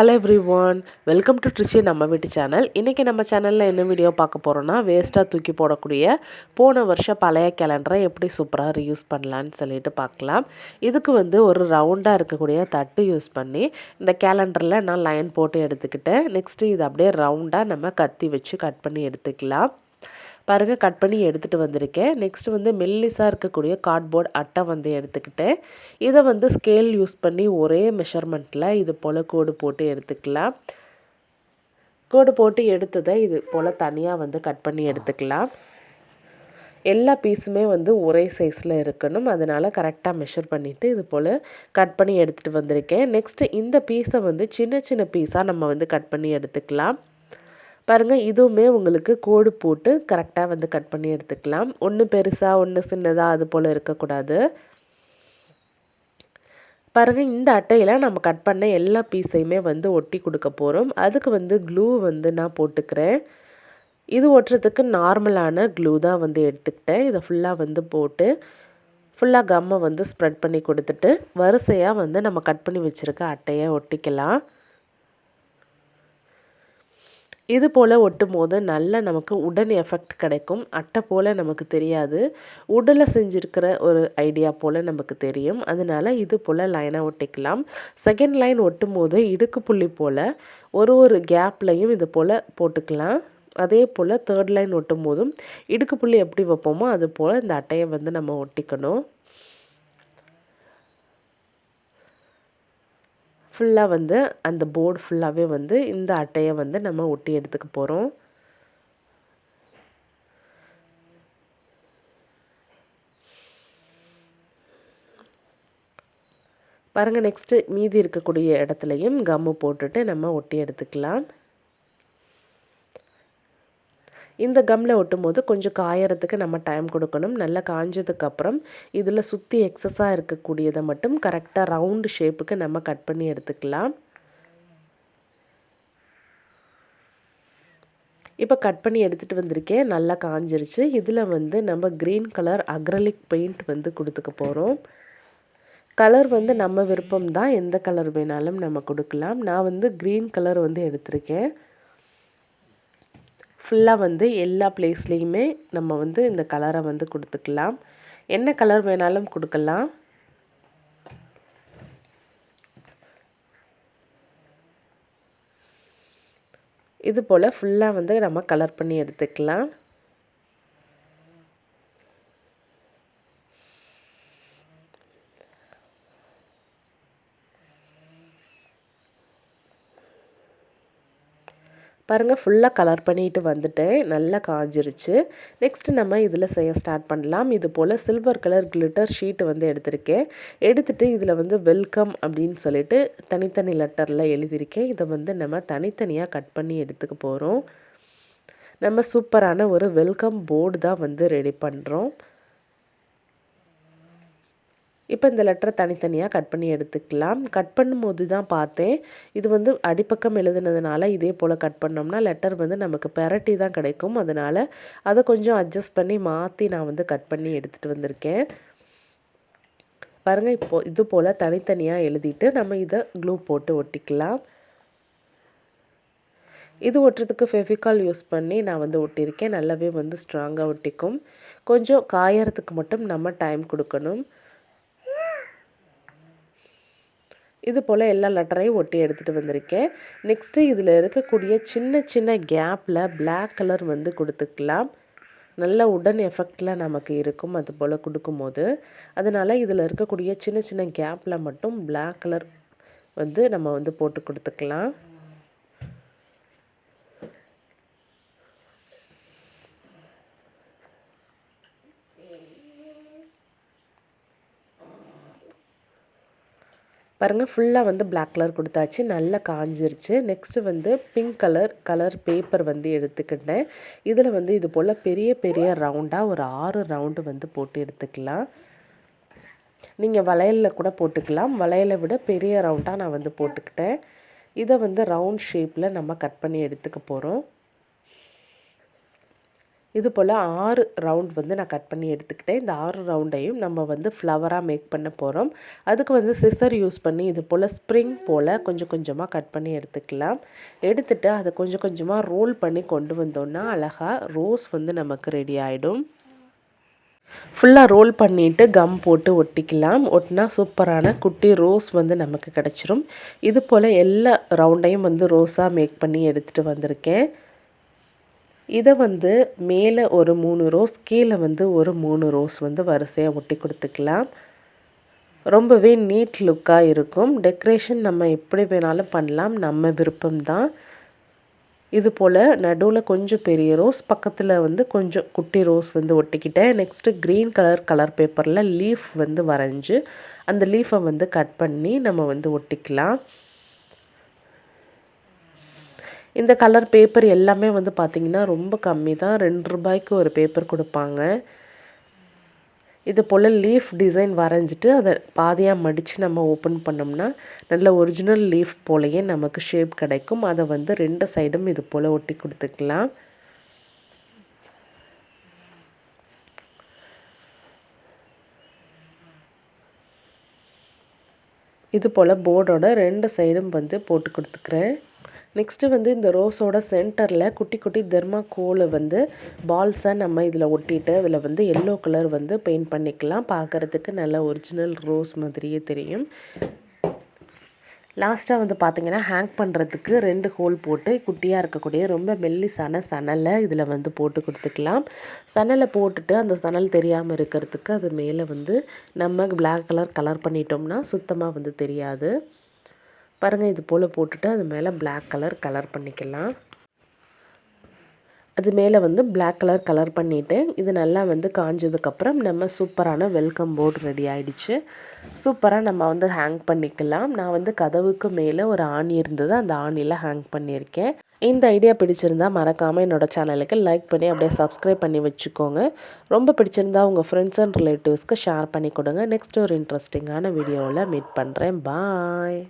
Hello everyone welcome to Trichy நம்ம வீட்டு channel இன்றைக்கி நம்ம சேனலில் என்ன வீடியோ பார்க்க போகிறோன்னா வேஸ்ட்டாக தூக்கி போடக்கூடிய போன வருஷம் பழைய கேலண்டரை எப்படி சூப்பராக ரீயூஸ் பண்ணலான்னு சொல்லிட்டு பார்க்கலாம். இதுக்கு வந்து ஒரு ரவுண்டாக இருக்கக்கூடிய தட்டு யூஸ் பண்ணி இந்த கேலண்டரில் நான் லைன் போட்டு எடுத்துக்கிட்டேன். நெக்ஸ்ட்டு இது அப்படியே ரவுண்டாக நம்ம கத்தி வச்சு கட் பண்ணி எடுத்துக்கலாம். பாருங்கள் கட் பண்ணி எடுத்துகிட்டு வந்திருக்கேன். நெக்ஸ்ட் வந்து மெல்லிஸாக இருக்கக்கூடிய கார்ட்போர்ட் அட்டை வந்து எடுத்துக்கிட்டேன். இதை வந்து ஸ்கேல் யூஸ் பண்ணி ஒரே மெஷர்மெண்ட்டில் இது போல் கோடு போட்டு எடுத்துக்கலாம். கோடு போட்டு எடுத்ததை இது போல் தனியாக வந்து கட் பண்ணி எடுத்துக்கலாம். எல்லா பீஸுமே வந்து ஒரே சைஸில் இருக்கணும். அதனால் கரெக்டாக மெஷர் பண்ணிவிட்டு இது போல் கட் பண்ணி எடுத்துகிட்டு வந்திருக்கேன். நெக்ஸ்ட்டு இந்த பீஸை வந்து சின்ன சின்ன பீஸாக நம்ம வந்து கட் பண்ணி எடுத்துக்கலாம். பாருங்கள் இதுவுமே உங்களுக்கு கோடு போட்டு கரெக்டாக வந்து கட் பண்ணி எடுத்துக்கலாம். ஒன்று பெருசாக ஒன்று சின்னதாக அது போல் இருக்கக்கூடாது. பாருங்கள் இந்த அட்டையில் நம்ம கட் பண்ண எல்லா பீஸையுமே வந்து ஒட்டி கொடுக்க போகிறோம் அதுக்கு வந்து க்ளூ வந்து நான் போட்டுக்கிறேன். இது ஒட்டுறதுக்கு நார்மலான க்ளூ தான் வந்து எடுத்துக்கிட்டேன். இதை ஃபுல்லாக வந்து போட்டு ஃபுல்லாக கம்மை வந்து ஸ்ப்ரெட் பண்ணி கொடுத்துட்டு வரிசையாக வந்து நம்ம கட் பண்ணி வச்சுருக்க அட்டையை ஒட்டிக்கலாம். இது போல் ஒட்டும் போது நல்ல நமக்கு உடன் எஃபெக்ட் கிடைக்கும். அட்டை போல் நமக்கு தெரியாது. உடலை செஞ்சுருக்கிற ஒரு ஐடியா போல் நமக்கு தெரியும். அதனால் இது போல் லைனாக ஒட்டிக்கலாம். செகண்ட் லைன் ஒட்டும் போது இடுக்கு புள்ளி போல் ஒரு ஒரு கேப்லையும் இது போல் போட்டுக்கலாம். அதே போல் தேர்ட் லைன் ஒட்டும் போதும் இடுக்கு புள்ளி எப்படி வைப்போமோ அது போல் இந்த அட்டையை வந்து நம்ம ஒட்டிக்கணும். ஃபுல்லாக வந்து அந்த போர்டு ஃபுல்லாகவே வந்து இந்த அட்டையை வந்து நம்ம ஒட்டி எடுத்துக்க போகிறோம் பாருங்கள் நெக்ஸ்ட்டு மீதி இருக்கக்கூடிய இடத்துலையும் கம்மு போட்டுட்டு நம்ம ஒட்டி எடுத்துக்கலாம். இந்த கம்மில் ஒட்டும் போது கொஞ்சம் காயறதுக்கு நம்ம டைம் கொடுக்கணும். நல்லா காஞ்சதுக்கப்புறம் இதில் சுற்றி எக்ஸஸாக இருக்கக்கூடியதை மட்டும் கரெக்டாக ரவுண்டு ஷேப்புக்கு நம்ம கட் பண்ணி எடுத்துக்கலாம். இப்போ கட் பண்ணி எடுத்துகிட்டு வந்திருக்கேன். நல்லா காஞ்சிருச்சு. இதில் வந்து நம்ம க்ரீன் கலர் அக்ரலிக் பெயிண்ட் வந்து கொடுத்துக்க போகிறோம் கலர் வந்து நம்ம விருப்பம் தான் எந்த கலர் வேணாலும் நம்ம கொடுக்கலாம். நான் வந்து க்ரீன் கலர் வந்து எடுத்திருக்கேன். ஃபுல்லாக வந்து எல்லா ப்ளேஸ்லேயுமே நம்ம வந்து இந்த கலரை வந்து கொடுத்துக்கலாம். என்ன கலர் வேணாலும் கொடுக்கலாம். இது போல் ஃபுல்லாக வந்து நம்ம கலர் பண்ணி எடுத்துக்கலாம். பாருங்கள் ஃபுல்லாக கலர் பண்ணிட்டு வந்துட்டேன் நல்லா காஞ்சிருச்சு. நெக்ஸ்ட்டு நம்ம இதில் செய்ய ஸ்டார்ட் பண்ணலாம். இது போல் சில்வர் கலர் கிளிட்டர் ஷீட்டு வந்து எடுத்திருக்கேன். எடுத்துகிட்டு இதில் வந்து வெல்கம் அப்படின்னு சொல்லிட்டு தனித்தனி லெட்டரில் எழுதியிருக்கேன். இதை வந்து நம்ம தனித்தனியாக கட் பண்ணி எடுத்துக்க போகிறோம் நம்ம சூப்பரான ஒரு வெல்கம் போர்டு தான் வந்து ரெடி பண்ணுறோம் இப்போ இந்த லெட்டரை தனித்தனியாக கட் பண்ணி எடுத்துக்கலாம். கட் பண்ணும்போது தான் பார்த்தேன். இது வந்து அடிப்பக்கம் எழுதுனதுனால இதே போல் கட் பண்ணோம்னா லெட்டர் வந்து நமக்கு பெரட்டி தான் கிடைக்கும். அதனால் அதை கொஞ்சம் அட்ஜஸ்ட் பண்ணி மாற்றி நான் வந்து கட் பண்ணி எடுத்துகிட்டு வந்திருக்கேன். பாருங்கள் இப்போது இது போல் தனித்தனியாக எழுதிட்டு நம்ம இதை க்ளூ போட்டு ஒட்டிக்கலாம். இது ஒட்டுறதுக்கு ஃபெவிகால் யூஸ் பண்ணி நான் வந்து ஒட்டியிருக்கேன். நல்லாவே வந்து ஸ்ட்ராங்காக ஒட்டிக்கும். கொஞ்சம் காயறதுக்கு மட்டும் நம்ம டைம் கொடுக்கணும். இது போல் எல்லா லெட்டரையும் ஒட்டி எடுத்துகிட்டு வந்திருக்கேன். நெக்ஸ்ட்டு இதில் இருக்கக்கூடிய சின்ன சின்ன கேப்பில் பிளாக் கலர் வந்து கொடுத்துக்கலாம். நல்ல உடன் எஃபெக்டில் நமக்கு இருக்கும் அது போல் கொடுக்கும்போது. அதனால் இதில் இருக்கக்கூடிய சின்ன சின்ன கேப்பில் மட்டும் பிளாக் கலர் வந்து நம்ம வந்து போட்டு கொடுத்துக்கலாம். பாருங்கள் ஃபுல்லாக வந்து பிளாக் கலர் கொடுத்தாச்சு. நல்லா காஞ்சிருச்சு. நெக்ஸ்ட்டு வந்து பிங்க் கலர் கலர் பேப்பர் வந்து எடுத்துக்கிட்டேன். இதில் வந்து இது போல் பெரிய பெரிய ரவுண்டாக ஒரு ஆறு ரவுண்டு வந்து போட்டு எடுத்துக்கலாம். நீங்கள் வளையலில் கூட போட்டுக்கலாம். வளையலை விட பெரிய ரவுண்டாக நான் வந்து போட்டுக்கிட்டேன். இதை வந்து ரவுண்ட் ஷேப்பில் நம்ம கட் பண்ணி எடுத்துக்க போகிறோம் இது போல் ஆறு ரவுண்ட் வந்து நான் கட் பண்ணி எடுத்துக்கிட்டேன். இந்த ஆறு ரவுண்டையும் நம்ம வந்து ஃப்ளவராக மேக் பண்ண போகிறோம் அதுக்கு வந்து சிசர் யூஸ் பண்ணி இது போல் ஸ்ப்ரிங் போல் கொஞ்சம் கொஞ்சமாக கட் பண்ணி எடுத்துக்கலாம். எடுத்துகிட்டு அதை கொஞ்சம் கொஞ்சமாக ரோல் பண்ணி கொண்டு வந்தோன்னா அழகாக ரோஸ் வந்து நமக்கு ரெடி ஆகிடும் ஃபுல்லாக ரோல் பண்ணிவிட்டு கம் போட்டு ஒட்டிக்கலாம். ஒட்டினா சூப்பரான குட்டி ரோஸ் வந்து நமக்கு கிடச்சிரும். இது போல் எல்லா ரவுண்டையும் வந்து ரோஸாக மேக் பண்ணி எடுத்துகிட்டு வந்திருக்கேன். இதை வந்து மேலே ஒரு மூணு ரோஸ் கீழே வந்து ஒரு மூணு ரோஸ் வந்து வரிசையாக ஒட்டி கொடுத்துக்கலாம். ரொம்பவே நீட் லுக்காக இருக்கும். டெக்கரேஷன் நம்ம எப்படி வேணாலும் பண்ணலாம். நம்ம விருப்பம்தான். இது போல் நடுவில் கொஞ்சம் பெரிய ரோஸ் பக்கத்தில் வந்து கொஞ்சம் குட்டி ரோஸ் வந்து ஒட்டிக்கிட்டேன். நெக்ஸ்ட்டு க்ரீன் கலர் கலர் பேப்பரில் லீஃப் வந்து வரைஞ்சி அந்த லீஃபை வந்து கட் பண்ணி நம்ம வந்து ஒட்டிக்கலாம். இந்த கலர் பேப்பர் எல்லாமே வந்து பார்த்திங்கன்னா ரொம்ப கம்மி தான். ரெண்டு ரூபாய்க்கு ஒரு பேப்பர் கொடுப்பாங்க. இது போல் லீஃப் டிசைன் வரைஞ்சிட்டு அதை பாதியாக மடித்து நம்ம ஓப்பன் பண்ணோம்னா நல்ல ஒரிஜினல் லீஃப் போலேயே நமக்கு ஷேப் கிடைக்கும். அதை வந்து ரெண்டு சைடும் இது போல் ஒட்டி கொடுத்துக்கலாம். இது போல் போர்டோட ரெண்டு சைடும் வந்து போட்டு கொடுத்துக்கிறேன். நெக்ஸ்ட்டு வந்து இந்த ரோஸோட சென்டரில் குட்டி குட்டி தெர்மாக்கோலை வந்து பால்ஸாக நம்ம இதில் ஒட்டிட்டு அதில் வந்து எல்லோ கலர் வந்து பெயிண்ட் பண்ணிக்கலாம். பார்க்குறதுக்கு நல்ல ஒரிஜினல் ரோஸ் மாதிரியே தெரியும். லாஸ்ட்டாக வந்து பார்த்திங்கன்னா ஹேங் பண்ணுறதுக்கு ரெண்டு ஹோல் போட்டு குட்டியாக இருக்கக்கூடிய ரொம்ப மெல்லிசான சணலை இதில் வந்து போட்டு கொடுத்துக்கலாம். சணலை போட்டுட்டு அந்த சணல் தெரியாமல் இருக்கிறதுக்கு அது மேலே வந்து நம்ம பிளாக் கலர் கலர் பண்ணிட்டோம்னா சுத்தமாக வந்து தெரியாது. பாருங்கள் இது போல் போட்டுட்டு அது மேலே பிளாக் கலர் கலர் பண்ணிக்கலாம். அது மேலே வந்து பிளாக் கலர் கலர் பண்ணிவிட்டு இது நல்லா வந்து காஞ்சதுக்கப்புறம் நம்ம சூப்பரான வெல்கம் போர்டு ரெடி ஆகிடுச்சு சூப்பராக நம்ம வந்து ஹேங் பண்ணிக்கலாம். நான் வந்து கதவுக்கு மேலே ஒரு ஆணி இருந்தது அந்த ஆணியில் ஹேங் பண்ணியிருக்கேன். இந்த ஐடியா பிடிச்சிருந்தா மறக்காமல் என்னோடய சேனலுக்கு லைக் பண்ணி அப்படியே சப்ஸ்கிரைப் பண்ணி வச்சுக்கோங்க. ரொம்ப பிடிச்சிருந்தா உங்கள் ஃப்ரெண்ட்ஸ் அண்ட் ரிலேட்டிவ்ஸ்க்கு ஷேர் பண்ணி கொடுங்க. நெக்ஸ்ட் ஒரு இன்ட்ரெஸ்டிங்கான வீடியோவில் மீட் பண்ணுறேன் பாய்